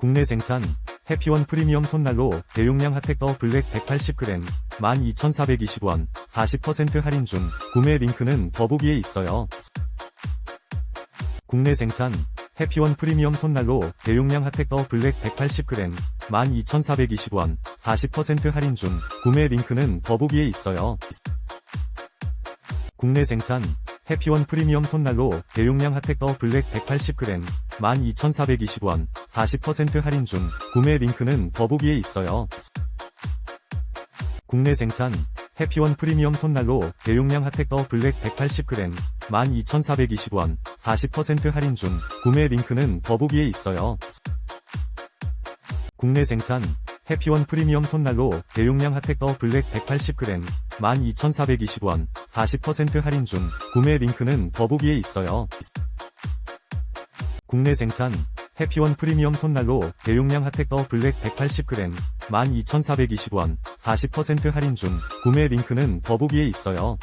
국내 생산 해피원 프리미엄 손난로 대용량 핫팩더 블랙 180g 12,420원 40% 할인 중 구매 링크는 더보기에 있어요. 국내 생산 해피원 프리미엄 손난로 대용량 핫팩더 블랙 180g 12,420원 40% 할인 중 구매 링크는 더보기에 있어요. 국내 생산 해피원 프리미엄 손난로 대용량 핫팩더 블랙 180g 12,420원 40% 할인 중 구매 링크는 더보기에 있어요. 국내 생산 해피원 프리미엄 손난로 대용량 핫팩더 블랙 180g 12,420원 40% 할인 중 구매 링크는 더보기에 있어요. 국내 생산 해피원 프리미엄 손난로 대용량 핫팩더 블랙 180g 12,420원 40% 할인 중 구매 링크는 더보기에 있어요. 국내 생산 해피원 프리미엄 손난로 대용량 핫팩더 블랙 180g 12,420원 40% 할인 중 구매 링크는 더보기에 있어요.